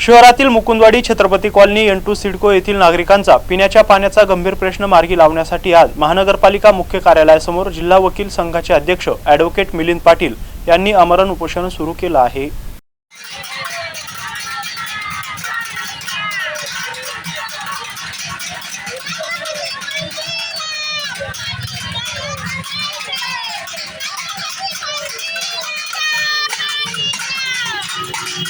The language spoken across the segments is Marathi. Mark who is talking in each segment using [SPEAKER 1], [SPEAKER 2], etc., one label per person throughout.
[SPEAKER 1] शहरातील Mukundwadi Chhatrapati colony N two CIDCO येथील नागरिकांचा पिण्याच्या पाण्याचा गंभीर प्रश्न मार्गी लावण्यासाठी आज महानगरपालिका मुख्य कार्यालयासमोर जिल्हा वकील संघाचे अध्यक्ष ॲडव्होकेट मिलिंद पाटील यांनी आमरण उपोषण सुरू केलं आहे.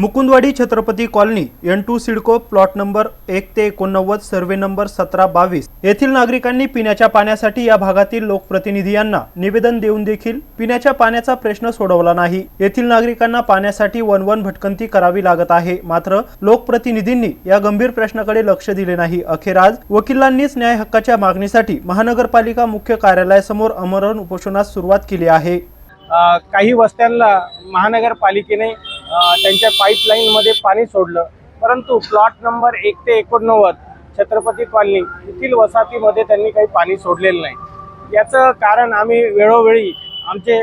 [SPEAKER 1] Mukundwadi Chhatrapati colony N two CIDCO plot number एक ते एकोणनव्वद सर्वे नंबर सतरा बावीस. येथील नागरिकांनी पिण्याच्या पाण्यासाठी या भागातील लोकप्रतिनिधी यांना निवेदन देऊन देखील पिण्याच्या पाण्याचा प्रश्न सोडवला नाही. येथील नागरिकांना पाण्यासाठी वनवन भटकंती करावी लागत आहे. मात्र लोकप्रतिनिधींनी या गंभीर प्रश्नाकडे लक्ष दिले नाही. अखेर आज वकिलांनीच न्याय हक्काच्या मागणीसाठी महानगरपालिका मुख्य कार्यालयासमोर अमरण उपोषणास सुरुवात केली आहे.
[SPEAKER 2] काही वस्त्यांना महानगरपालिकेने त्यांच्या पाईपलाईनमध्ये पाणी सोडलं. परंतु प्लॉट नंबर एक ते एकोणनव्वद छत्रपती कॉलनी येथील वसाहतीमध्ये त्यांनी काही पाणी सोडलेलं नाही. याचं कारण आम्ही वेळोवेळी आमचे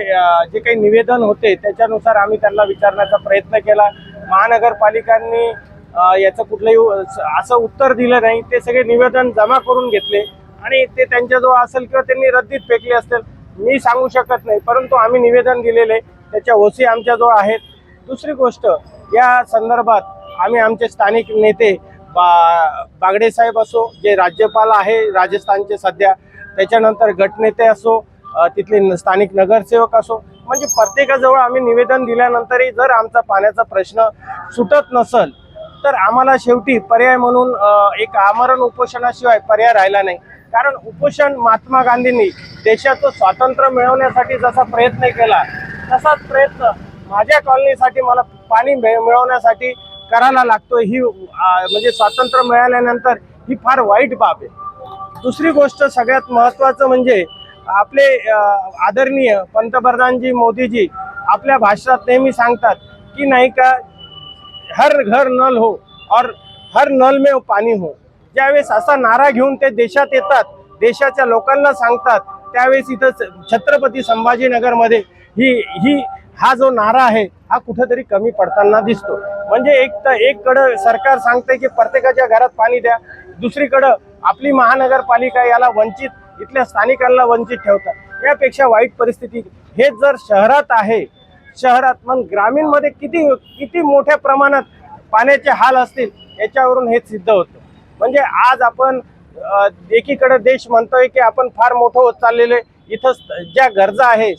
[SPEAKER 2] जे काही निवेदन होते त्याच्यानुसार आम्ही त्यांना विचारण्याचा प्रयत्न केला. महानगरपालिकांनी याचं कुठलंही असं उत्तर दिलं नाही. ते सगळे निवेदन जमा करून घेतले आणि ते त्यांच्याजवळ असेल किंवा त्यांनी रद्दीत फेकले असतील मी सांगू शकत नाही. परंतु आम्ही निवेदन दिलेले त्याच्या ओसी आमच्याजवळ आहेत. दुसरी गोष्ट या संदर्भात आम्ही आमचे स्थानिक नेते बा बागडे साहेब असो जे राज्यपाल आहे राजस्थानचे सध्या त्याच्यानंतर गटनेते असो तिथले स्थानिक नगरसेवक असो म्हणजे प्रत्येकाजवळ आम्ही निवेदन दिल्यानंतरही जर आमचा पाण्याचा प्रश्न सुटत नसल तर आम्हाला शेवटी पर्याय म्हणून एक आमरण उपोषणाशिवाय पर्याय राहिला नाही. कारण उपोषण महात्मा गांधींनी देशाचं स्वातंत्र्य मिळवण्यासाठी जसा प्रयत्न केला तसाच प्रयत्न माझ्या कॉलनीसाठी मला पाणी मिळ- मिळवण्यासाठी करायला लागतो ही म्हणजे स्वातंत्र्य मिळाल्यानंतर ही फार वाईट बाब आहे. दुसरी गोष्ट सगळ्यात महत्त्वाचं म्हणजे आपले आदरणीय पंतप्रधानजी मोदीजी आपल्या भाषणात नेहमी सांगतात की नाही का हर घर नल हो और हर नल में पाणी हो. ज्यावेळेस असा नारा घेऊन ते देशात येतात देशाच्या लोकांना सांगतात त्यावेळेस इथं छत्रपती संभाजीनगरमध्ये ही ही हा जो नारा आहे हा कुठेतरी कमी पडताना दिसतो. म्हणजे एक तर एककडं सरकार सांगते की प्रत्येकाच्या घरात पाणी द्या दुसरीकडं आपली महानगरपालिका याला वंचित इथल्या स्थानिकांना वंचित ठेवतात. यापेक्षा वाईट परिस्थिती हे जर शहरात आहे शहरात मग ग्रामीणमध्ये किती किती मोठ्या प्रमाणात पाण्याचे हाल असतील याच्यावरून हे सिद्ध होतं. म्हणजे आज आपण एकीकडं एकीकडे देश म्हणतोय की आपण फार मोठं होत चाललेलं इथं ज्या गरजा आहे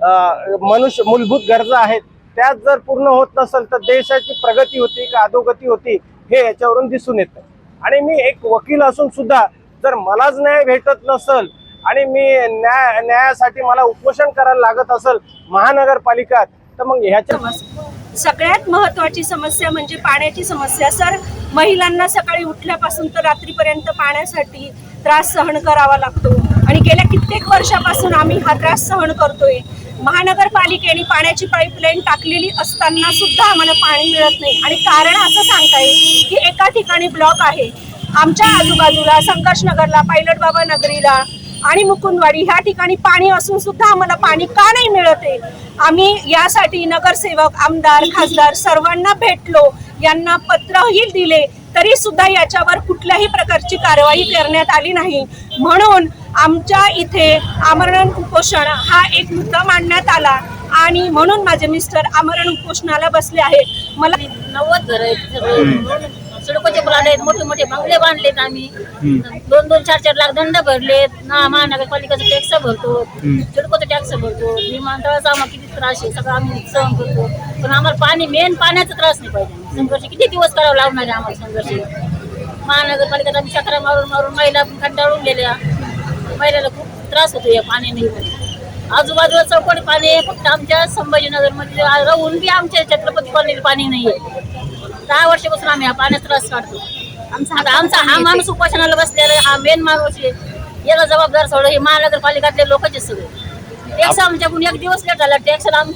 [SPEAKER 2] मनुष्य मूलभूत गरजा आहेत. त्यात जर पूर्ण होत नसेल तर देशाची प्रगती होती का अधोगती होती हे याच्यावरून दिसून येतं. आणि मी एक वकील असून सुद्धा जर मलाच न्याय भेटत नसल आणि मी न्याय न्यायासाठी मला उपोषण करायला लागत असेल महानगरपालिका तर मग ह्याच्या
[SPEAKER 3] सगळ्यात महत्वाची समस्या म्हणजे पाण्याची समस्या. सर महिलांना सकाळी उठल्यापासून तर रात्रीपर्यंत पाण्यासाठी त्रास सहन करावा लागतो. आणि गेल्या कित्येक वर्षापासून आम्ही हा त्रास सहन करतोय. महानगरपालिकेने पाण्याची पाईपलाईन टाकलेली असताना सुद्धा आम्हाला पाणी मिळत नाही. आणि कारण असं सांगता येईल की एका ठिकाणी ब्लॉक आहे. आमच्या आजूबाजूला संघर्षनगरला पायलट बाबा नगरीला आणि मुकुंदवाडी ह्या ठिकाणी पाणी असून सुद्धा आम्हाला पाणी का नाही मिळत आहे? आम्ही यासाठी नगरसेवक आमदार खासदार सर्वांना भेटलो. यांना पत्रही दिले. तरी सुद्धा याच्यावर कुठल्याही प्रकारची कारवाई करण्यात आली नाही. म्हणून आमच्या इथे आमरण उपोषण हा एक मुद्दा मांडण्यात आला आणि म्हणून माझे मिस्टर आमरण उपोषणाला बसले आहेत. मला
[SPEAKER 4] नव्वद घर आहेत सडकोचे प्लॉट आहेत मोठे मोठे बंगले बांधलेत आम्ही. दोन दोन चार चार लाख दंड भरलेत. ना महानगरपालिकेचा टॅक्स भरतो सडकोचा टॅक्स भरतो. विमानतळाचा आम्हाला किती त्रास आहे सगळं आम्ही सहन करतो. पण आम्हाला पाणी मेन पाण्याचा त्रास नाही पाहिजे. संघर्ष किती दिवस करावं लागणार आहे आम्हाला संघर्ष? महानगरपालिकेत आम्ही चक्रा मारून मारून महिला कंटाळून गेल्या. महिलाला खूप त्रास होतो या पाणी नाही आजूबाजूला चौकोनी पाणी आहे फक्त आमच्या संभाजीनगरमध्ये राहून बी आमच्या छत्रपती कॉलनीला पाणी नाही आहे. दहा वर्षापासून आम्ही हा पाण्याचा त्रास काढतो. आता आमचा हा माणूस उपोषणाला बसलेला आहे, हा मेन माणूस आहे. याला जबाबदार सोडलं हे महानगरपालिकातले लोकच सगळे. टॅक्स आमच्याकडून एक दिवस लेट झाला टॅक्सला आम्ही